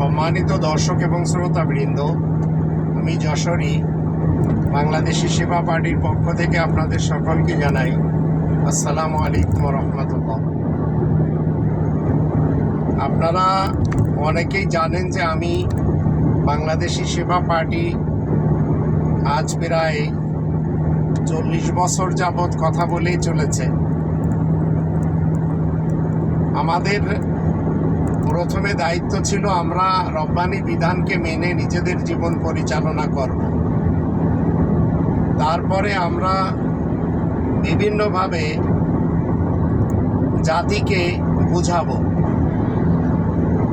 সম্মানিত দর্শক এবং শ্রোতাবৃন্দ, আমি যশোরী, বাংলাদেশি সেবা পার্টির পক্ষ থেকে আপনাদের সকলকে জানাই আসসালামু আলাইকুম রহমতুল্লাহ। আপনারা অনেকেই জানেন যে আমি বাংলাদেশি সেবা পার্টি আজ প্রায় চল্লিশ বছর যাবৎ কথা বলেই চলেছে। আমাদের প্রথমে দায়িত্ব ছিল আমরা রব্বানি বিধানকে মেনে নিজেদের জীবন পরিচালনা করব। তারপরে আমরা বিভিন্নভাবে জাতিকে বুঝাবো।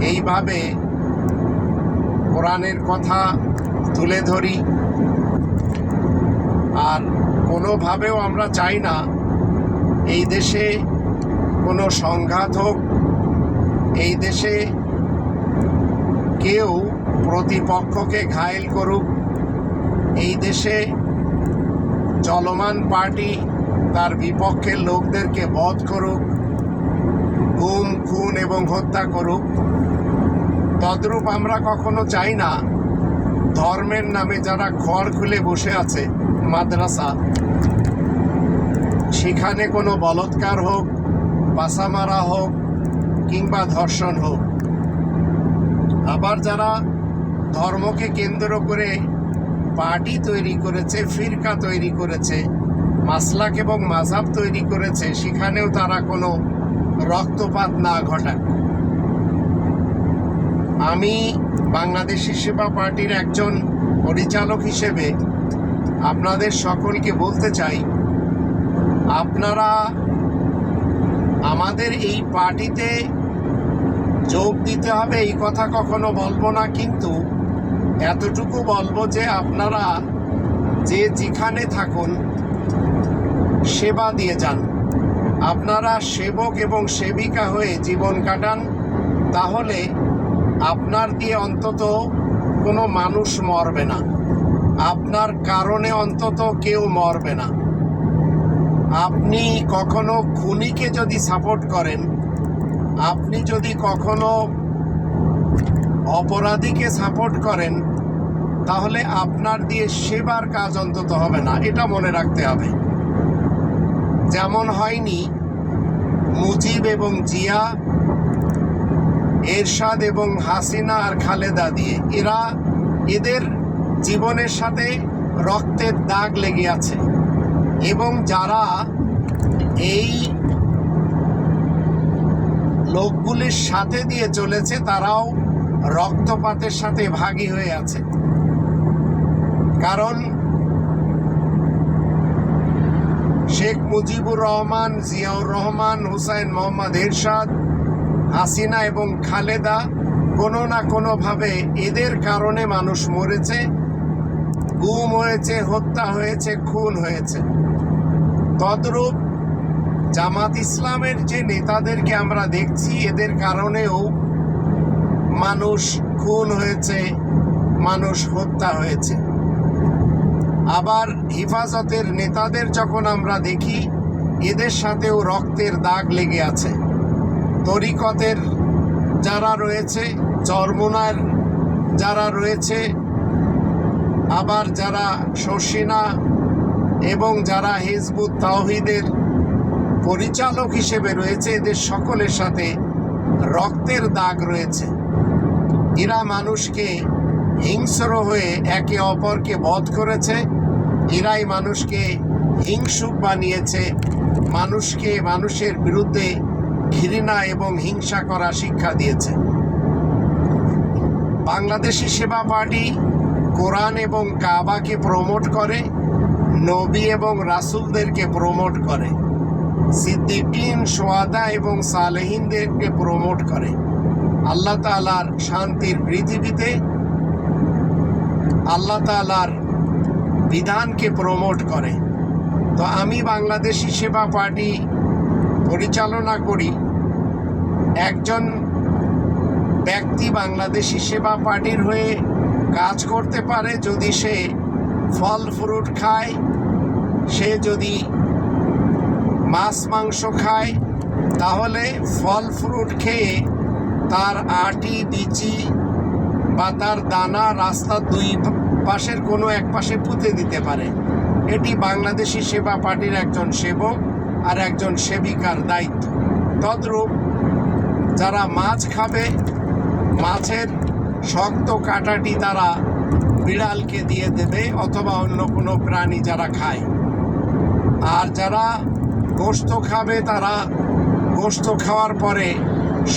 এইভাবে কোরআনের কথা তুলে ধরি। আর কোনোভাবেও আমরা চাই না এই দেশে কোনো সংঘাত হোক এই দেশে কেউ প্রতিপক্ষকে ঘায়েল করুক, এই দেশে চলমান পার্টি তার বিপক্ষের লোকদেরকে বধ করুক, গুম, খুন এবং হত্যা করুক, তদ্রূপ আমরা কখনো চাই না। ধর্মের নামে যারা খড় খুলে বসে আছে, মাদ্রাসা, সেখানে কোনো বলৎকার হোক পাশা মারা হোক কিংবা ধর্ষণ হোক। আবার যারা ধর্মকে কেন্দ্র করে পার্টি তৈরি করেছে, ফিরকা তৈরি করেছে, মাসলাক এবং মাঝাব তৈরি করেছে, সেখানেও তারা কোনো রক্তপাত না ঘটাক। আমি বাংলাদেশি সেবা পার্টির একজন পরিচালক হিসেবে আপনাদের সকলকে বলতে চাই, আপনারা আমাদের এই পার্টিতে যোগ দিতে হবে, এই কথা কখনো বলব না, কিন্তু এতটুকু বলব যে আপনারা যে যেখানে থাকুন, সেবা দিয়ে যান। আপনারা সেবক এবং সেবিকা হয়ে জীবন কাটান, তাহলে আপনার দিয়ে অন্তত কোনো মানুষ মরবে না। আপনার কারণে অন্তত কেউ মরবে না। আপনি কখনো খুনিকে যদি সাপোর্ট করেন আপনি যদি কখনো অপরাধীকে সাপোর্ট করেন, তাহলে আপনার দিয়ে সেবার কাজ অন্তত হবে না। এটা মনে রাখতে হবে। যেমন হয়নি মুজিব এবং জিয়া, এরশাদ এবং হাসিনা আর খালেদা দিয়ে। এরা এদের জীবনের সাথে রক্তের দাগ লেগে আছে। এবং যারা এই লোকগুলির সাথে দিয়ে চলেছে, তারাও রক্তপাতের সাথে ভাগী হয়ে আছে। কারণ শেখ মুজিবুর রহমান, জিয়াউর রহমান, হুসাইন মোহাম্মদ এরশাদ, হাসিনা এবং খালেদা কোনো না কোনোভাবে এদের কারণে মানুষ মরেছে, গুম হয়েছে, হত্যা হয়েছে, খুন হয়েছে। তদ্রূপ জামাত ইসলামের যে নেতাদেরকে আমরা দেখছি, এদের কারণেও মানুষ খুন হয়েছে, মানুষ হত্যা হয়েছে। আবার হেফাজতের নেতাদের যখন আমরা দেখি, এদের সাথেও রক্তের দাগ লেগে আছে। তরিকতের যারা রয়েছে, চরমোনার যারা রয়েছে, আবার যারা শর্ষিনা এবং যারা হিজবুত তাওহিদের পরিচালক হিসেবে রয়েছে এদের সকলের সাথে রক্তের দাগ রয়েছে। এরা মানুষকে হিংস্র হয়ে একে অপরকে বধ করেছে। এরাই মানুষকে হিংসুক বানিয়েছে। মানুষকে মানুষের বিরুদ্ধে ঘৃণা এবং হিংসা করা শিক্ষা দিয়েছে। বাংলাদেশি সেবা পার্টি কোরআন এবং কাবাকে প্রমোট করে, নবী এবং রাসুলদেরকে প্রমোট করে। সিদ্দিকিন, সোয়াদা এবং সালেহিনদেরকে প্রমোট করে। আল্লাহ তালার শান্তির পৃথিবীতে আল্লাহ তালার বিধানকে প্রমোট করে। তো আমি বাংলাদেশি সেবা পার্টি পরিচালনা করি। একজন ব্যক্তি বাংলাদেশি সেবা পার্টির হয়ে কাজ করতে পারে, যদি সে ফল ফ্রুট খায়, সে যদি মাছ মাংস খায়, তাহলে ফল ফ্রুট খেয়ে তার আটি, বিচি বা তার দানা রাস্তার দুই পাশের কোনো এক পাশে পুঁতে দিতে পারে। এটি বাংলাদেশি সেবা পার্টির একজন সেবক আর একজন সেবিকার দায়িত্ব। তদ্রূপ যারা মাছ খাবে, মাছের শক্ত কাঁটাটি তারা বিড়ালকে দিয়ে দেবে অথবা অন্য কোনো প্রাণী যারা খায়। আর যারা গোস্ত খাবে তারা। গোস্ত খাওয়ার পরে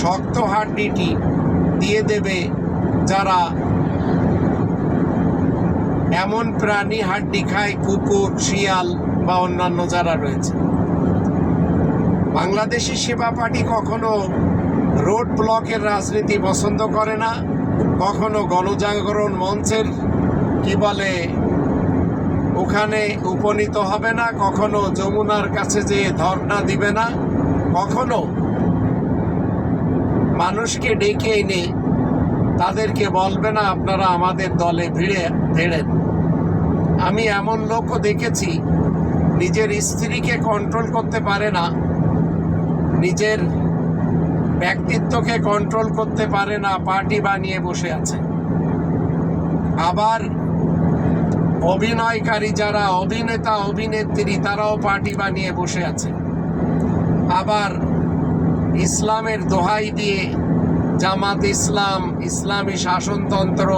শক্ত হাড্ডিটি দিয়ে দেবে যারা এমন প্রাণী হাড্ডি খায়, কুকুর, শিয়াল বা অন্যান্য যারা রয়েছে। বাংলাদেশি সেবা পার্টি কখনো রোড ব্লকের রাজনীতি পছন্দ করে না, কখনো গণজাগরণ মঞ্চের কি বলে ওখানে উপনীত হবে না, কখনো যমুনার কাছে যে ধর্ণা দিবে না, কখনো। মানুষকে ডেকে এনে তাদেরকে বলবে না, আপনারা আমাদের দলে ভিড়ে ভিড়েন। আমি এমন লোকও দেখেছি, নিজের স্ত্রীকে কন্ট্রোল করতে পারে না, নিজের ব্যক্তিত্বকে কন্ট্রোল করতে পারে না, পার্টি বানিয়ে বসে আছে। আবার অভিনয়কারী যারা অভিনেতা, অভিনেত্রী, তারাও পার্টি বানিয়ে বসে আছে। আবার ইসলামের দোহাই দিয়ে জামাত ইসলাম, ইসলামী শাসনতন্ত্র,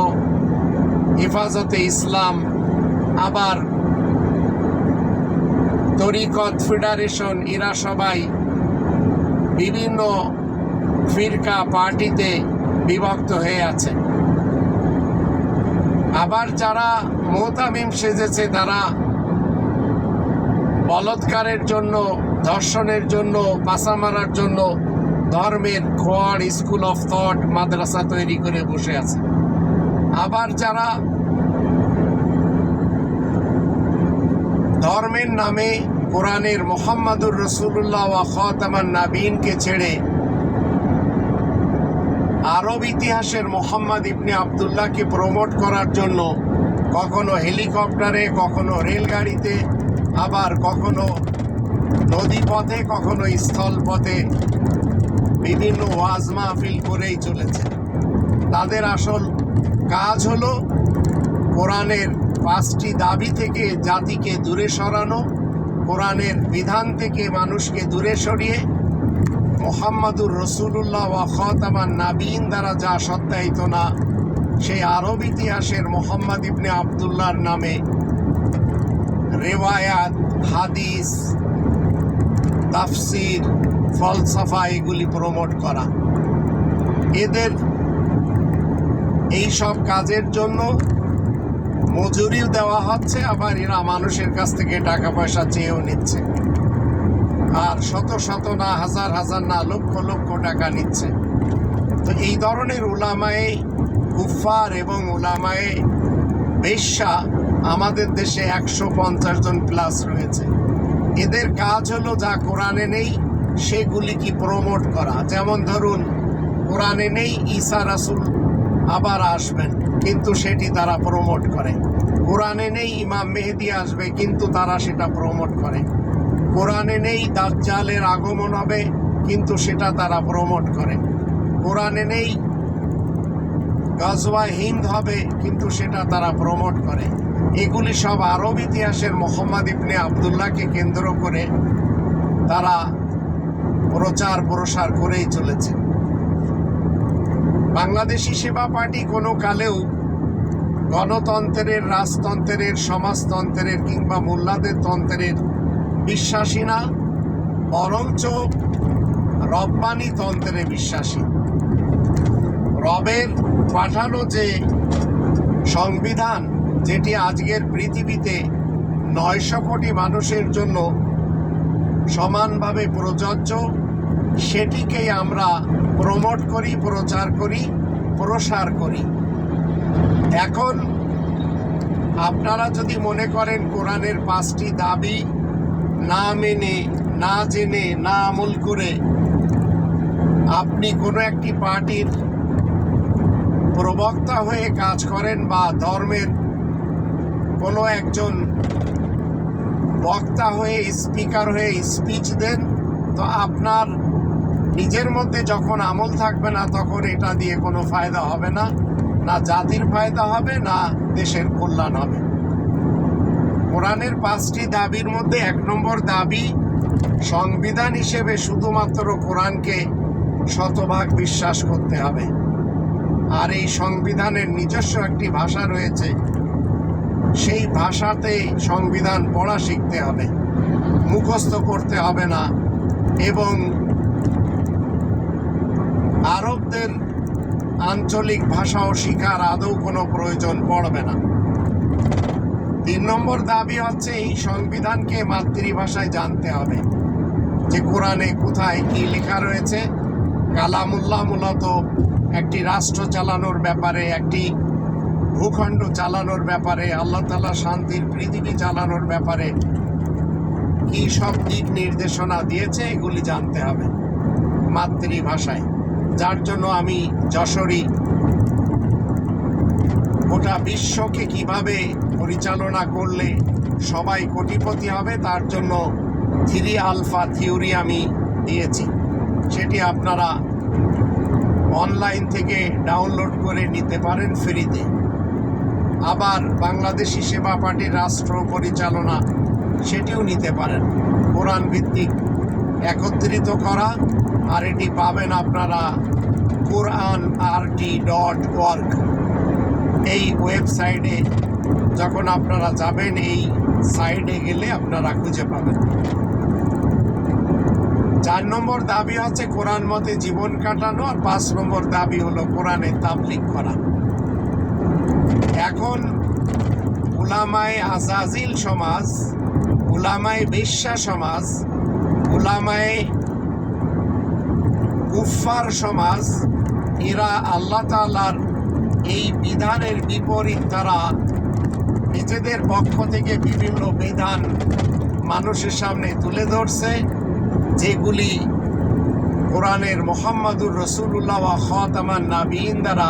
হেফাজতে ইসলাম, আবার তরিকত ফেডারেশন, এরা সবাই বিভিন্ন ফিরকা পার্টিতে বিভক্ত হয়ে আছে। আবার যারা মোতামিম সেজেছে তারা বলৎকারের জন্য, ধর্ষণের জন্য পাশা মারার জন্য ধর্মের খোয়ার স্কুল অফ থট মাদ্রাসা তৈরি করে বসে আছে। আবার যারা ধর্মের নামে কোরআনের মোহাম্মদুর রসুল্লাহ ওয়া খতামান নাবিনকে ছেড়ে আরব ইতিহাসের মোহাম্মদ ইবনে আবদুল্লাহকে প্রমোট করার জন্য কখনো হেলিকপ্টারে, কখনো রেলগাড়িতে, আবার কখনো নদীপথে, কখনো স্থলপথে বিভিন্ন ওয়াজ মাহফিল করেই চলেছে। তাদের আসল কাজ হলো কোরআনের পাঁচটি দাবি থেকে জাতিকে দূরে সরানো, কোরআনের বিধান থেকে মানুষকে দূরে সরিয়ে মোহাম্মদুর রসুল্লাহ ওয়া খতামান নাবিন দ্বারা যা সত্যায়িত না সেই আরব ইতিহাসের মোহাম্মদ ইবনে আবদুল্লাহর নামে রেওয়ায়াত, হাদিস, তাফসির, ফলসাফা এগুলি প্রমোট করা। এদের এই সব কাজের জন্য মজুরিও দেওয়া হচ্ছে, আবার এরা মানুষের কাছ থেকে টাকা পয়সা চেয়েও নিচ্ছে। আর শত শত না, হাজার হাজার না, লক্ষ লক্ষ টাকা নিচ্ছে। তো এই ধরনের উলামায়ে কুফার এবং উলামায়ে বেশ্যা আমাদের দেশে একশো পঞ্চাশ জন প্লাস রয়েছে। এদের কাজ হলো যা কোরআনে নেই, সেগুলি কি প্রমোট করা? যেমন ধরুন, কোরআনে নেই, ঈসা রাসুল আবার আসবেন, কিন্তু সেটি তারা প্রমোট করে। কোরআনে নেই, ইমাম মেহেদি আসবে, কিন্তু তারা সেটা প্রমোট করে। কোরআনে নেই, দাজ্জালের আগমন হবে, কিন্তু সেটা তারা প্রমোট করে। কোরআনে নেই গজওয়া হিন্দ হবে, কিন্তু সেটা তারা প্রমোট করে। এগুলি সব আরব ইতিহাসের মোহাম্মদ ইবনে আবদুল্লাহকে কেন্দ্র করে তারা প্রচার প্রসার করেই চলেছে। বাংলাদেশি সেবা পার্টি কোনো কালেও গণতন্ত্রের, রাজতন্ত্রের, সমাজতন্ত্রের কিংবা মোল্লাদের তন্ত্রের বিশ্বাসী না, বরঞ্চ রব্বানি তন্ত্রে বিশ্বাসী। রবের পাঠানো যে সংবিধান, যেটি আজকের পৃথিবীতে নয়শো কোটি মানুষের জন্য সমানভাবে প্রযোজ্য সেটিকেই আমরা প্রমোট করি, প্রচার করি, প্রসার করি। এখন আপনারা যদি মনে করেন কোরআনের পাঁচটি দাবি না মেনে, না জেনে, না আমল করে আপনি কোনো একটি পার্টির প্রবক্তা হয়ে কাজ করেন বা ধর্মের কোনো একজন বক্তা হয়ে, স্পিকার হয়ে স্পিচ দেন, তো আপনার নিজের মধ্যে যখন আমল থাকবে না, তখন এটা দিয়ে কোনো ফায়দা হবে না। না জাতির ফায়দা হবে, না দেশের কল্যাণ হবে। কোরআনের পাঁচটি দাবির মধ্যে এক নম্বর দাবি, সংবিধান হিসেবে শুধুমাত্র কোরআনকে শতভাগ বিশ্বাস করতে হবে। আর এই সংবিধানের নিজস্ব একটি ভাষা রয়েছে, সেই ভাষাতে সংবিধান পড়া শিখতে হবে, মুখস্থ করতে হবে না এবং আরবদের আঞ্চলিক ভাষাও শিখার আদৌ কোনো প্রয়োজন পড়বে না। তিন নম্বর দাবি হচ্ছে এই সংবিধানকে মাতৃভাষায় জানতে হবে, যে কোরআনে কোথায় কি লেখা রয়েছে, কালামুল্লাহ মূলত একটি রাষ্ট্র চালানোর ব্যাপারে, একটি ভূখণ্ড চালানোর ব্যাপারে, আল্লাহ তালা শান্তির পৃথিবী চালানোর ব্যাপারে কি সব দিক নির্দেশনা দিয়েছে এগুলি জানতে হবে মাতৃভাষায়। যার জন্য আমি যশোরী গোটা বিশ্বকে কীভাবে পরিচালনা করলে সবাই কোটিপতি হবে, তার জন্য থ্রি আলফা থিওরি আমি দিয়েছি। সেটি আপনারা অনলাইন থেকে ডাউনলোড করে নিতে পারেন ফ্রিতে আবার বাংলাদেশি সেবা পার্টির রাষ্ট্র পরিচালনা, সেটিও নিতে পারেন। কোরআন ভিত্তিক একত্রিত করা, আর এটি পাবেন আপনারা কোরআন আর আরটি ডট ওয়ার্ক এই ওয়েবসাইটে যখন আপনারা যাবেন, এই সাইটে গেলে আপনারা খুঁজে পাবেন। চার নম্বর দাবি হচ্ছে কোরআন মতে জীবন কাটানো, আর পাঁচ নম্বর দাবি হলো কোরআনে তাবলিক করা। এখন উলামায় আজাজিল সমাজ, উলামায় বিশ্বাস সমাজ, উলামায় কুফার সমাজ, এরা আল্লাহ তাআলার এই বিধানের বিপরীত তারা নিজেদের পক্ষ থেকে বিভিন্ন বিধান মানুষের সামনে তুলে ধরছে। যেগুলি কোরআনের মোহাম্মদুর রসুল্লাহ খতামান নাবিন দ্বারা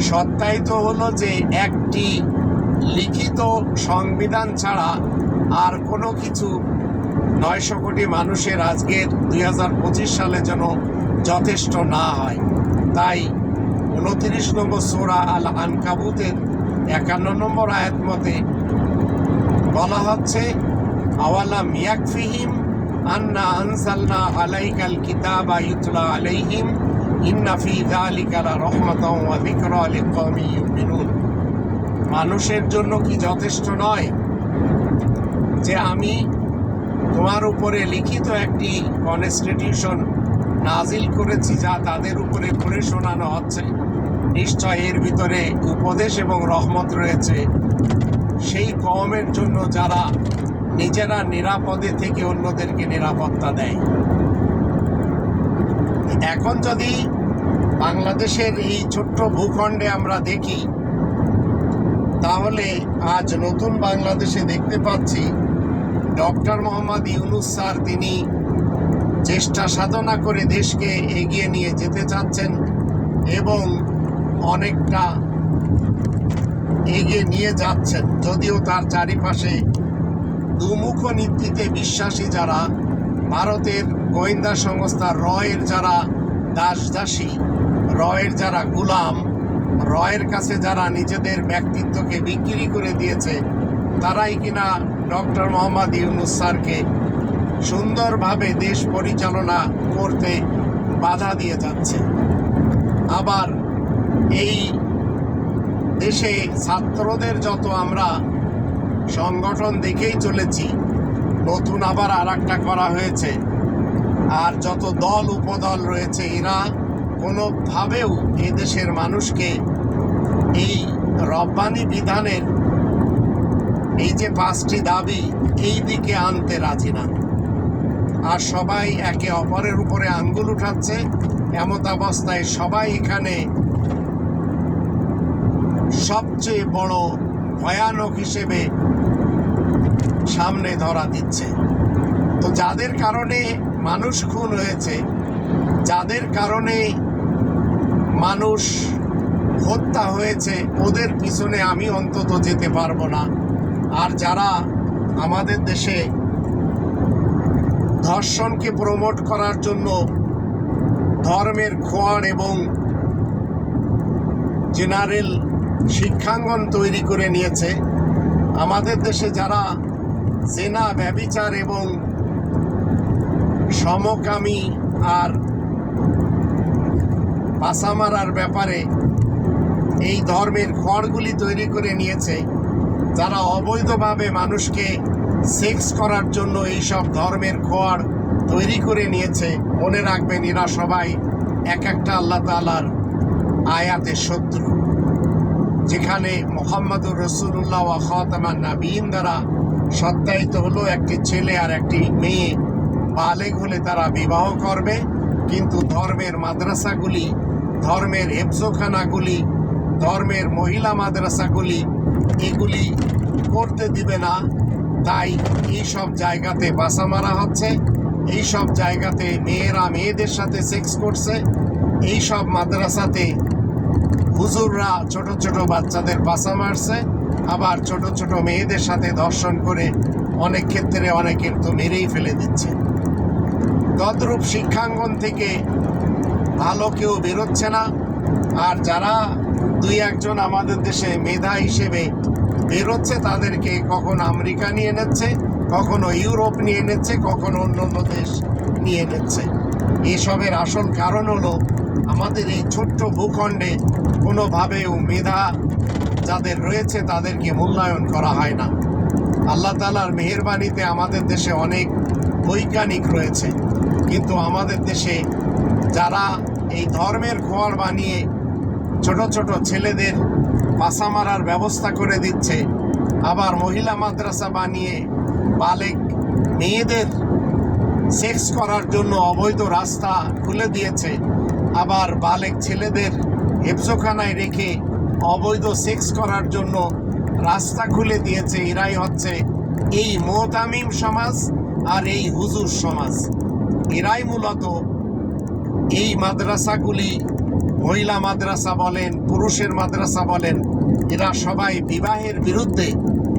সত্যায়িত হলো যে একটি লিখিত সংবিধান ছাড়া আর কোনো কিছু নয়শো কোটি মানুষের আজকের দুই হাজার পঁচিশ সালে যেন যথেষ্ট না হয়। তাই উনত্রিশ নম্বর সোরা আল আনকাবুতের একান্ন নম্বর আয়াত মতে বলা হচ্ছে আওয়ালা মিয়াক ফিহিম আন্না আনসালনা আলাইকাল কিতাবা ইতলা আলাইহিম ইন্না ফি যালিকা লা রাহমাতাও ওয়া যিকরা লিকওমি ইউমিনুন মানুষের জন্য কি যথেষ্ট নয় যে আমি তোমার উপরে লিখিত একটি কনস্টিটিউশন নাজিল করেছি যা তাদের উপরে পড়ে শোনানো হচ্ছে। নিশ্চয় এর ভিতরে উপদেশ এবং রহমত রয়েছে। সেই কমের জন্য যারা নিজেরা নিরাপদে থেকে অন্যদেরকে নিরাপত্তা দেয়। এখন যদি বাংলাদেশের এই ছোট্ট ভূখণ্ডে আমরা দেখি, তাহলে আজ নতুন বাংলাদেশে দেখতে পাচ্ছি, ডক্টর মোহাম্মদ ইউনুস স্যার তিনি চেষ্টা সাধনা করে দেশকে এগিয়ে নিয়ে যেতে চাচ্ছেন এবং অনেকটা এগিয়ে নিয়ে যাচ্ছেন, যদিও তার চারিপাশে দুমুখ নীতিতে বিশ্বাসী যারা, ভারতের গোয়েন্দা সংস্থা রয়ের যারা দাস দাসী রয়ের যারা গুলাম, রয়ের কাছে যারা নিজেদের ব্যক্তিত্বকে বিক্রি করে দিয়েছে, তারাই কিনা ডক্টর মোহাম্মদ ইউনুস স্যারকে সুন্দরভাবে দেশ পরিচালনা করতে বাধা দিয়ে যাচ্ছে। আবার এই দেশে ছাত্রদের যত আমরা সংগঠন দেখেই চলেছি। নতুন আবার আর একটা করা হয়েছে। আর যত দল, উপদল রয়েছে, এরা কোনোভাবেও এদেশের মানুষকে এই রব্বানি বিধানের এই যে পাঁচটি দাবি, এই দিকে আনতে রাজি না। আর সবাই একে অপরের উপরে আঙ্গুল উঠাচ্ছে। এমত অবস্থায় সবাই এখানে সবচেয়ে বড় ভয়ানক হিসেবে সামনে ধরা দিচ্ছে। তো যাদের কারণে মানুষ খুন হয়েছে, যাদের কারণে মানুষ হত্যা হয়েছে, ওদের পিছনে আমি অন্তত যেতে পারব না। আর যারা আমাদের দেশে ধর্ষণকে প্রমোট করার জন্য ধর্মের খোয়ার এবং জেনারেল শিক্ষাঙ্গন তৈরি করে নিয়েছে, আমাদের দেশে যারা জেনা ব্যবিচার এবং সমকামী আর পাশা মারার ব্যাপারে এই ধর্মের খড়গুলি তৈরি করে নিয়েছে, যারা অবৈধভাবে মানুষকে সেক্স করার জন্য এই সব ধর্মের খোয়ার তৈরি করে নিয়েছে। মনে রাখবেন, এরা সবাই এক একটা আল্লাহ তালার আয়াতের শত্রু, যেখানে মোহাম্মদুর রসুল্লাহ খাতামান নাবিন দ্বারা সত্যায়িত হলো একটি ছেলে আর একটি মেয়ে। বালেগ হলে তারা বিবাহ করবে, কিন্তু ধর্মের মাদ্রাসাগুলি, ধর্মের হেফজোখানাগুলি, ধর্মের মহিলা মাদ্রাসাগুলি এগুলি করতে দিবে না। তাই এই সব জায়গাতে বাসা মারা হচ্ছে এই সব জায়গাতে মেয়েরা মেয়েদের সাথে সেক্স করছে এই সব মাদ্রাসাতে হুজুররা ছোট ছোট বাচ্চাদের বাসা মারছে। আবার ছোট ছোট মেয়েদের সাথে দর্শন করে অনেক ক্ষেত্রে অনেকের তো মেরেই ফেলে দিচ্ছে। তদ্রূপ শিক্ষাঙ্গন থেকে ভালো কেউ বেরোচ্ছে না, আর যারা দুই একজন আমাদের দেশে মেধা হিসেবে বেরোচ্ছে, তাদেরকে কখনো আমেরিকা নিয়ে নিচ্ছে কখনো ইউরোপ নিয়ে নিচ্ছে কখনো অন্য অন্য দেশ নিয়ে নিচ্ছে এসবের আসল কারণ হলো, আমাদের এই ছোট্ট ভূখণ্ডে কোনোভাবেও মেধা যাদের রয়েছে তাদেরকে মূল্যায়ন করা হয় না। আল্লাহ তালার মেহরবানিতে আমাদের দেশে অনেক বৈজ্ঞানিক রয়েছে। কিন্তু আমাদের দেশে যারা এই ধর্মের খোয়ার বানিয়ে ছোট ছোট ছেলেদের পাশা মারার ব্যবস্থা করে দিচ্ছে, আবার মহিলা মাদ্রাসা বানিয়ে বালেক মেয়েদের সেক্স করার জন্য অবৈধ রাস্তা খুলে দিয়েছে, আবার বালেক ছেলেদের হেফজোখানায় রেখে অবৈধ সেক্স করার জন্য রাস্তা খুলে দিয়েছে। এরাই হচ্ছে এই মোতামিম সমাজ আর এই হুজুর সমাজ। এরাই মূলত এই মাদ্রাসাগুলি মহিলা মাদ্রাসা বলেন, পুরুষের মাদ্রাসা বলেন, এরা সবাই বিবাহের বিরুদ্ধে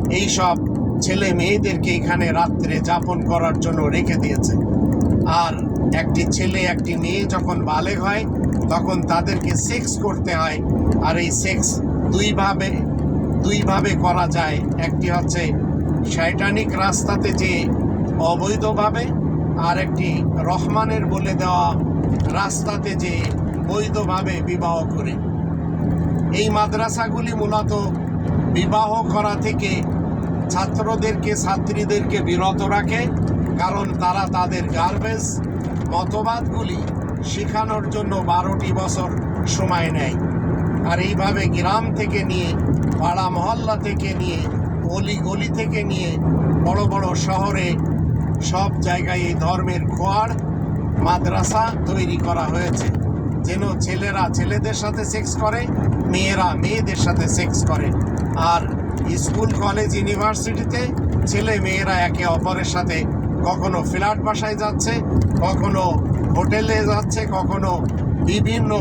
এই সব ছেলে মেয়েদেরকে এখানে রাত্রে যাপন করার জন্য রেখে দিয়েছে। আর একটি ছেলে, একটি মেয়ে যখন বালেগ হয় তখন তাদেরকে সেক্স করতে হয়। আর এই সেক্স দুইভাবে দুইভাবে করা যায়। একটি হচ্ছে শৈটানিক রাস্তাতে যে অবৈধভাবে, আর একটি রহমানের বলে দেওয়া রাস্তাতে যে বৈধভাবে বিবাহ করে। এই মাদ্রাসাগুলি মূলত বিবাহ করা থেকে ছাত্রদেরকে, ছাত্রীদেরকে বিরত রাখে, কারণ তারা তাদের গার্বেজ মতবাদগুলি শেখানোর জন্য বারোটি বছর সময় নেয়। আর এইভাবে গ্রাম থেকে নিয়ে, পাড়া মহল্লা থেকে নিয়ে অলি গলি থেকে নিয়ে, বড় বড় শহরে সব জায়গায় এই ধর্মের খোয়ার, মাদ্রাসা তৈরি করা হয়েছে। যেন ছেলেরা ছেলেদের সাথে সেক্স করে, মেয়েরা মেয়েদের সাথে সেক্স করে। আর স্কুল, কলেজ, ইউনিভার্সিটিতে ছেলে মেয়েরা একে অপরের সাথে কখনো ফ্ল্যাট বাসায় যাচ্ছে, কখনো হোটেলে যাচ্ছে, কখনো বিভিন্ন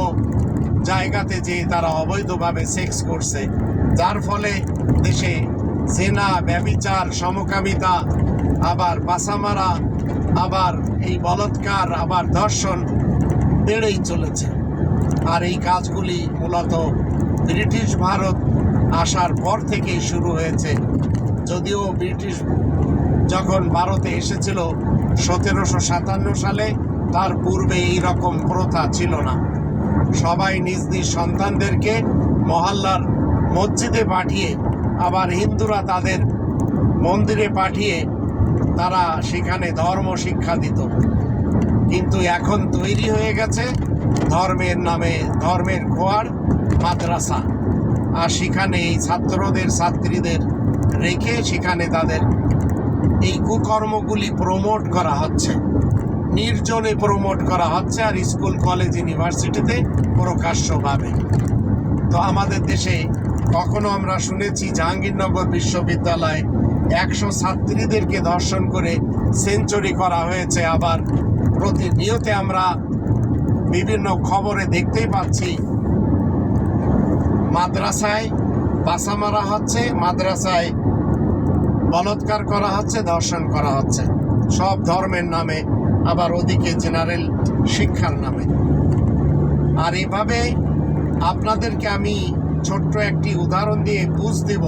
জায়গাতে যে তারা অবৈধভাবে সেক্স করছে। যার ফলে দেশে জেনা, ব্যবিচার, সমকামিতা, আবার বাসামারা, আবার এই বলৎকার, আবার ধর্ষণ বেড়েই চলেছে। আর এই কাজগুলি মূলত ব্রিটিশ ভারত আসার পর থেকেই শুরু হয়েছে। যদিও ব্রিটিশ যখন ভারতে এসেছিল সতেরোশো সাতান্ন সালে, তার পূর্বে এই রকম প্রথা ছিল না। সবাই নিজ নিজ সন্তানদেরকে মহল্লার মসজিদে পাঠিয়ে, আবার হিন্দুরা তাদের মন্দিরে পাঠিয়ে তারা সেখানে ধর্ম শিক্ষা দিত। কিন্তু এখন তৈরি হয়ে গেছে ধর্মের নামে ধর্মের খোয়ার মাদ্রাসা। আর সেখানে এই ছাত্রদের, ছাত্রীদের রেখে সেখানে তাদের এই কুকর্মগুলি প্রমোট করা হচ্ছে। নির্জনে প্রমোট করা হচ্ছে আর স্কুল, কলেজ ইউনিভার্সিটিতে প্রকাশ্যভাবে। তো আমাদের দেশে কখনো আমরা শুনেছি জাহাঙ্গীরনগর বিশ্ববিদ্যালয়ে একশো ছাত্রীদেরকে ধর্ষণ করে সেঞ্চুরি করা হয়েছে। আবার প্রতিনিয়তে আমরা বিভিন্ন খবরে দেখতেই পাচ্ছি, মাদ্রাসায় বাসা মারা হচ্ছে, মাদ্রাসায় বলৎকার করা হচ্ছে ধর্ষণ করা হচ্ছে। সব ধর্মের নামে, আবার ওদিকে জেনারেল শিক্ষার নামে। আর এভাবে আপনাদেরকে আমি ছোট্ট একটি উদাহরণ দিয়ে বুঝ দেব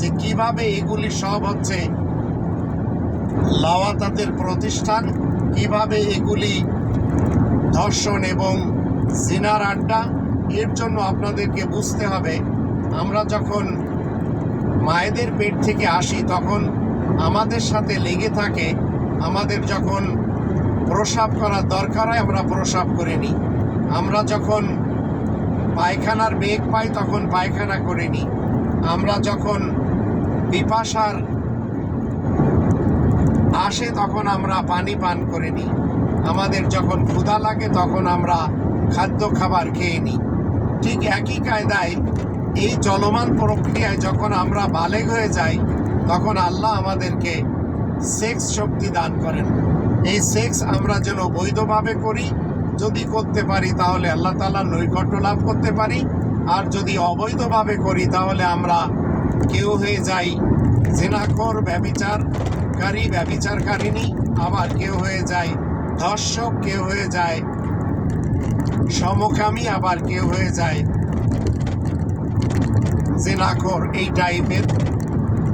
যে কীভাবে এগুলি সব হচ্ছে লাওয়াতাতের প্রতিষ্ঠান, কীভাবে এগুলি ধর্ষণ এবং সিনার আড্ডা। এর জন্য আপনাদেরকে বুঝতে হবে, আমরা যখন মায়েদের পেট থেকে আসি, তখন আমাদের সাথে লেগে থাকে, আমাদের যখন প্রসাব করার দরকার হয়, আমরা প্রসাব করে নিই। আমরা যখন পায়খানার বেগ পাই, তখন পায়খানা করে নিই। আমরা যখন পিপাসার আসে, তখন আমরা পানি পান করে নিই। আমাদের যখন ক্ষুধা লাগে, তখন আমরা খাদ্য খাবার খেয়ে নিই। ঠিক একই কায়দায় এই চলমান প্রক্রিয়ায় যখন আমরা বালেগ হয়ে যাই, তখন আল্লাহ আমাদেরকে সেক্স শক্তি দান করেন। এই সেক্স আমরা যেন বৈধভাবে করি, যদি করতে পারি তাহলে আল্লাহ তালার নৈকট্য লাভ করতে পারি, আর যদি অবৈধভাবে করি তাহলে আমরা কেউ হয়ে যাই জেনাকর ব্যবিচারকারী ব্যবিচারকারিনী আবার কেউ হয়ে যায় ধর্ষক, কেউ হয়ে যায় সমকামী, আবার কেউ হয়ে যায় জেনাকর, এই টাইপের।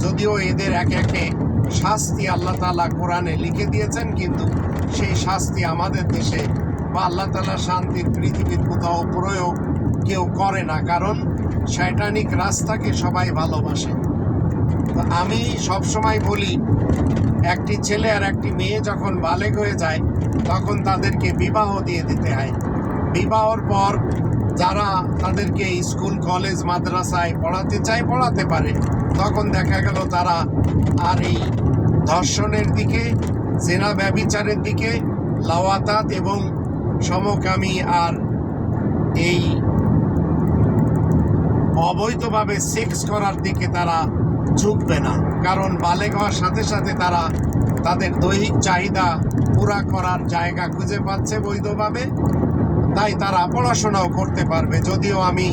যদিও এদের এক একে শাস্তি আল্লাহ তালা কোরআনে লিখে দিয়েছেন, কিন্তু সেই শাস্তি আমাদের দেশে বা আল্লাহ তালা শান্তির পৃথিবীর কোথাও প্রয়োগ কেউ করে না, কারণ শয়তানিক রাস্তাকে সবাই ভালোবাসে। আমি সবসময় বলি, একটি ছেলে আর একটি মেয়ে যখন বালেক হয়ে যায়, তখন তাদেরকে বিবাহ দিয়ে দিতে হয়। বিবাহর পর যারা তাদেরকে স্কুল, কলেজ, মাদ্রাসায় পড়াতে চায়, পড়াতে পারে। তখন দেখা গেল তারা আর এই ধর্ষণের দিকে, জেনা ব্যবিচারের দিকে লাওয়াতাত এবং সমকামী আর এই অবৈধভাবে সেক্স করার দিকে তারা ঝুঁকবে না। কারণ বালেগ হওয়ার সাথে সাথে তারা তাদের দৈহিক চাহিদা পুরা করার জায়গা খুঁজে পাচ্ছে বৈধভাবে। তাই তারা পড়াশোনাও করতে পারবে। যদিও আমি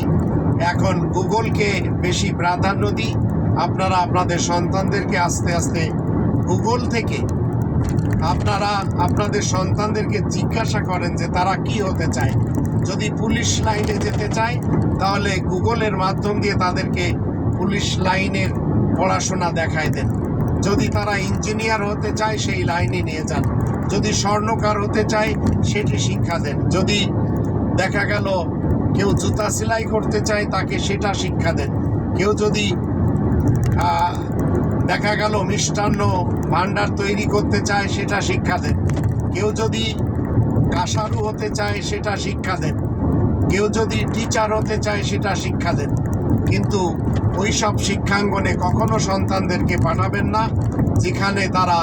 এখন গুগলকে বেশি প্রাধান্য দিই, আপনারা আপনাদের সন্তানদেরকে আস্তে আস্তে গুগল থেকে আপনারা আপনাদের সন্তানদেরকে জিজ্ঞাসা করেন যে তারা কি হতে চায়। যদি পুলিশ লাইনে যেতে চায়, তাহলে গুগলের মাধ্যম দিয়ে তাদেরকে পুলিশ লাইনের পড়াশোনা দেখায় দেন। যদি তারা ইঞ্জিনিয়ার হতে চায়, সেই লাইনে নিয়ে যান। যদি স্বর্ণকার হতে চায়, সেটি শিক্ষা দেন। যদি দেখা গেল, কেউ জুতা সেলাই করতে চায় তাকে সেটা শিক্ষা দেন। কেউ যদি দেখা গেল মিষ্টান্ন ভাণ্ডার তৈরি করতে চায় সেটা শিক্ষা দেন। কেউ যদি কাসারু হতে চায় সেটা শিক্ষা দেন। কেউ যদি টিচার হতে চায় সেটা শিক্ষা দেন। কিন্তু ওই সব শিক্ষাঙ্গনে কখনো সন্তানদেরকে পাঠাবেন না, যেখানে তারা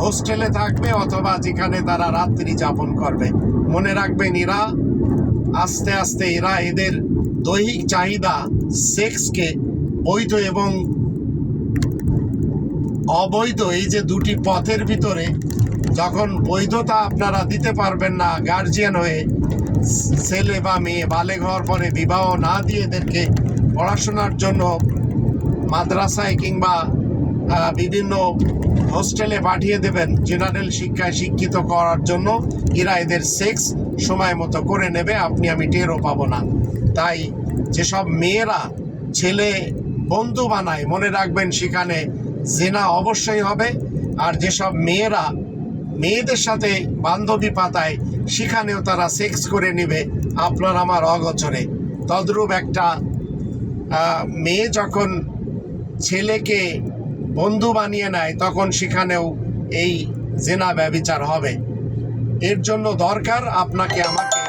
হোস্টেলে থাকবে অথবা যেখানে তারা রাত্রি যাপন করবে। মনে রাখবেন, এরা আস্তে আস্তে এরা এদের দৈহিক চাহিদা সেক্সকে বৈধ এবং অবৈধ, এই যে দুটি পথের ভিতরে যখন বৈধতা আপনারা দিতে পারবেন না গার্জিয়ান হয়ে ছেলে বা মেয়ে বালে ঘর পরে বিবাহ না দিয়ে এদেরকে পড়াশোনার জন্য মাদ্রাসায় কিংবা বিভিন্ন হোস্টেলে পাঠিয়ে দেবেন জেনারেল শিক্ষায় শিক্ষিত করার জন্য। এরা এদের সেক্স সময় মতো করে নেবে, আপনি আমি টেরও পাবো না। তাই যেসব মেয়েরা ছেলে বন্ধু বানায়, মনে রাখবেন সেখানে জেনা অবশ্যই হবে। আর যেসব মেয়েরা মেয়েদের সাথে বান্ধবী পাতায়, সেখানেও তারা সেক্স করে নেবে আপনার আমার অগোচরে। তদ্রূপ একটা মেয়ে যখন ছেলেকে বন্ধু বানিয়ে নেয়, তখন সেখানেও এই জেনা ব্যবিচার হবে। এর জন্য দরকার আপনাকে আমাকে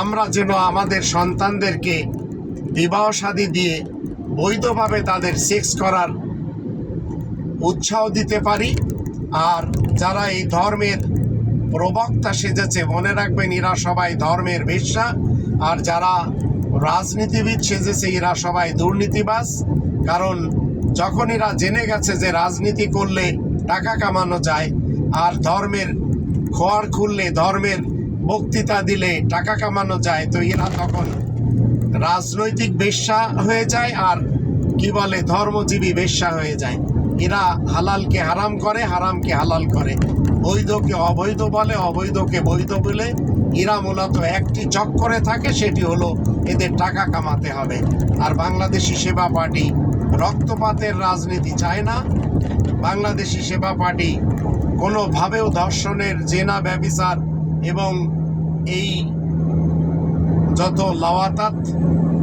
আমরা যেন আমাদের সন্তানদেরকে বিবাহ শাদী দিয়ে বৈধভাবে তাদের সেক্স করার উৎসাহ দিতে পারি। আর যারা এই ধর্মের প্রবক্তা সেজেছে, মনে রাখবেন এরা সবাই ধর্মের বেশ্যা আর যারা রাজনীতিবিদ সেজেছে এরা সবাই দুর্নীতিবাজ, কারণ যখন এরা জেনে গেছে যে রাজনীতি করলে টাকা কামানো যায় আর ধর্মের খোয়ার খুললে, ধর্মের বক্তৃতা দিলে টাকা কামানো যায়, তো এরা তখন রাজনৈতিক বেশ্যা হয়ে যায় আর কি বলে, ধর্মজীবী বেশ্যা হয়ে যায়। এরা হালালকে হারাম করে, হারামকে হালাল করে। বৈধকে অবৈধ বলে, অবৈধকে বৈধ বলে এরা মূলত একটি চক্করে থাকে, সেটি হলো এদের টাকা কামাতে হবে। আর বাংলাদেশি সেবা পার্টি রক্তপাতের রাজনীতি চায় না। বাংলাদেশি সেবা পার্টি কোনোভাবেও ধর্ষণের জেনা, ব্যবিচার এবং এই যত লাওয়াতাত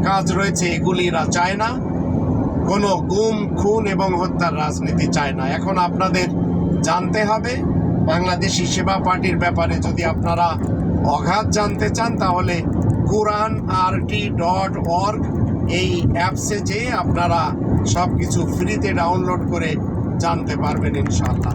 কাজ রয়েছে, এগুলি এরা চায় না। কোনো গুম, খুন এবং হত্যার রাজনীতি চায় না। এখন আপনাদের জানতে হবে, বাংলাদেশি সেবা পার্টির ব্যাপারে যদি আপনারা অগাধ জানতে চান, তাহলে কোরআন আরটি ডট অর্গ এই অ্যাপসে যেয়ে আপনারা সব কিছু ফ্রিতে ডাউনলোড করে জানতে পারবেন ইনশাআল্লাহ।